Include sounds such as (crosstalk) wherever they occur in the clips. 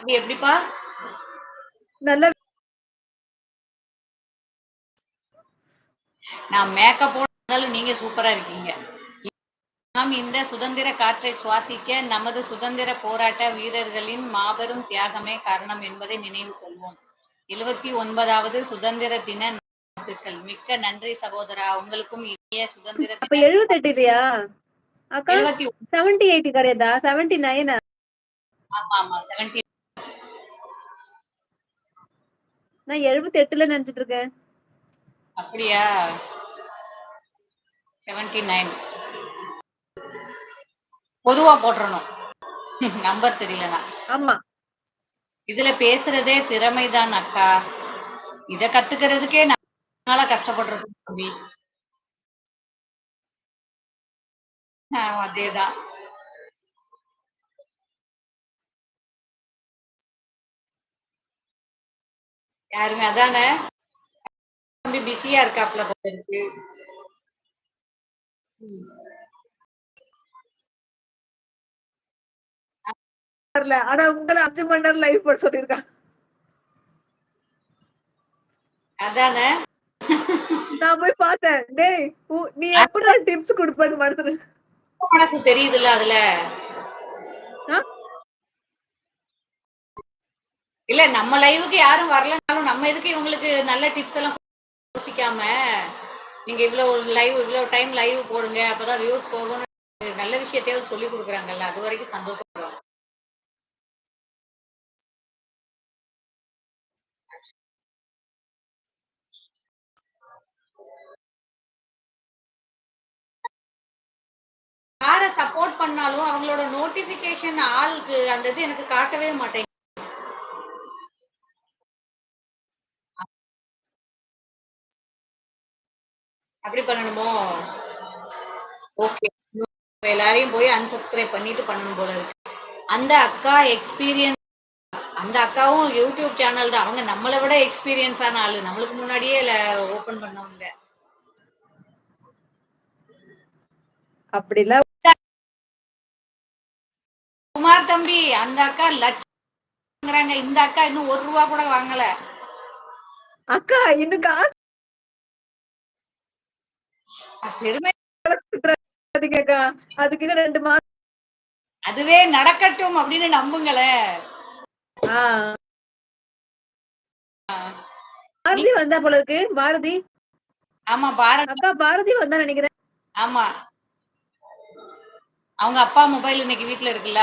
அப்படி எப்படிப்பா? நல்ல நான் மேக்கப்போட இருந்தாலும் நீங்க சூப்பரா இருக்கீங்க. நாம் இந்த சுதந்திர காற்றை சுவாசிக்க நமது சுதந்திர போராட்ட வீரர்களின் மாபெரும் தியாகமே காரணம் என்பதை நினைவு கொள்வோம். 79வது சுதந்திர தின நல்வாழ்த்துக்கள். மிக்க நன்றி சகோதரா. உங்களுக்கும் இனிய சுதந்திர அப்ப தின 78 இல்லையா? அக்கா 78 78 கிடையாதா? 79 ஆமா, ஆமா. 70 நான் 78ல நினைச்சிட்டு இருக்கேன். அப்படியா? 79 பொதுவா போட்றணும். (laughs) நம்பர் தெரியலனா. ஆமா. இதுல பேசுறதே திறமைதான் அக்கா. இத கத்துக்கிறதுக்கே நாளா கஷ்டப்படுறோம் தம்பி. அதேதான். யாருங்க அதானே? தம்பி பிஸியா இருக்காப்ல போல இருக்கு. ஆனா உங்கள 5 மணி நேரம் லைவ் போட சொல்லிருக்கான். அதானே? நான் போய் பார்த்தேன். டேய் நீ எப்படிடா டிப்ஸ் குடுப்பேன்னு மனசுல மனசு தெரியுதுல்ல அதுல. இல்ல நம்ம லைவுக்கு யாரும் வரலனாலும் நம்ம எதுக்கு இவங்களுக்கு நல்ல டிப்ஸ் எல்லாம் யோசிக்காம, நீங்க இவ்வளவு லைவ் இவ்வளவு டைம் லைவ் போடுங்க. அப்பதான் வியூஸ் போகும்னு நல்ல விஷயத்தையாவது சொல்லிக் கொடுக்குறாங்கல்ல அது வரைக்கும் சந்தோஷப்படுறோம். யாரை சப்போர்ட் பண்ணாலும் அவங்களோட நோட்டிஃபிகேஷன் ஆளுக்கு அந்த இது எனக்கு காட்டவே மாட்டேங்குது. அப்படி பண்ணணுமோ? ஓகே. எல்லாரையும் போய் அன்சப்ஸ்கிரைப் பண்ணிட்டு பண்ணணும் போல இருக்கு. அந்த அக்கா எக்ஸ்பீரியன்ஸ் அந்த அக்காவும் யூடியூப் சேனல் தான். அவங்க நம்மள விட எக்ஸ்பீரியன்ஸ் ஆன ஆளு. நம்மளுக்கு முன்னாடியே ல ஓப்பன் பண்ணவங்க. அப்படிலாம் குமார் தம்பி அந்த அக்கா லட்சங்கிறாங்க. இந்த அக்கா இன்னும் ரூ. 1 கூட வாங்கல. அக்கா இன்னும் காசு பெருமை. அதுக்கு 2 மாசம் அதுவே நடக்கட்டும் அப்படின்னு நம்புங்களேன். பாரதி வந்தா போல இருக்கு. பாரதி. ஆமா பாரத் அக்கா பாரதி வந்தா நினைக்கிறேன். ஆமா. அவங்க அப்பா மொபைல் இன்னைக்கு வீட்ல இருக்குல்ல.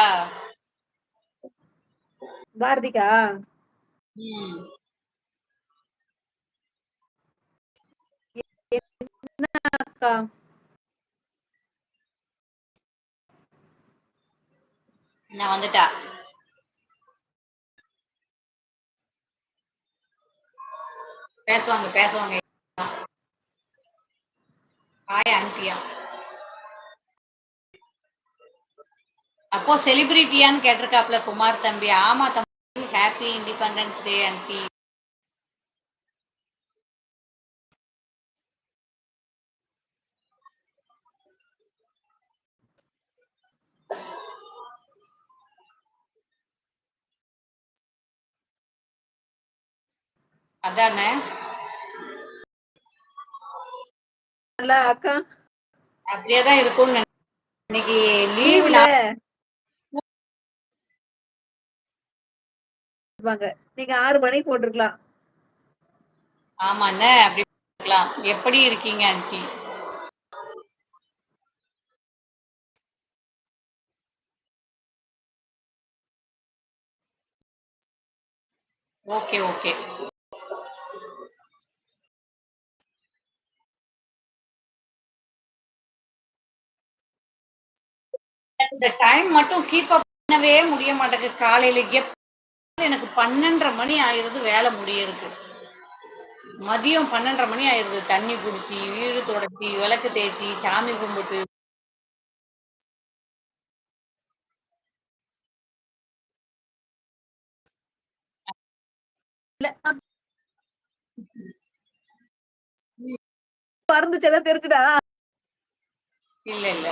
பாரதிக்கா? அக்கா? நான் வந்துட்டா. பேசுவாங்க, பேசுவாங்க. ஹாய் அன்பியா அப்போ செலிபிரிட்டியான்னு கேட்டிருக்காப்ல குமார் தம்பி. ஆமா தம்பி. ஹாப்பி இண்டிபெண்டன்ஸ் டே அன்பி அதானே? இல்ல அக்கா. அப்படியே தான் இருக்கும்னு நென இன்னைக்கு லீவ் லீவ்ல. நீங்க 6 மணிக்கு போட்டுருக்கலாம். ஆமாண்ணே. அப்படி. எப்படி இருக்கீங்க ஆன்ட்டி? Okay, okay. இந்த டைம் மட்டும் கீப் அப் பண்ணவே முடிய மாட்டேங்குது. காலையில எப் எனக்கு 12:30 மணி ஆயிருது வேலை முடியறதுக்கு. மதியம் 12:30 மணி ஆயிருது. தண்ணி புடிச்சு, வீடு தொடச்சு, விளக்கு தேய்ச்சு, சாமி கும்பிட்டு. இல்ல. அ ம். பறந்துச்சு எல்லாம் தெரிஞ்சுதா? இல்ல, இல்ல.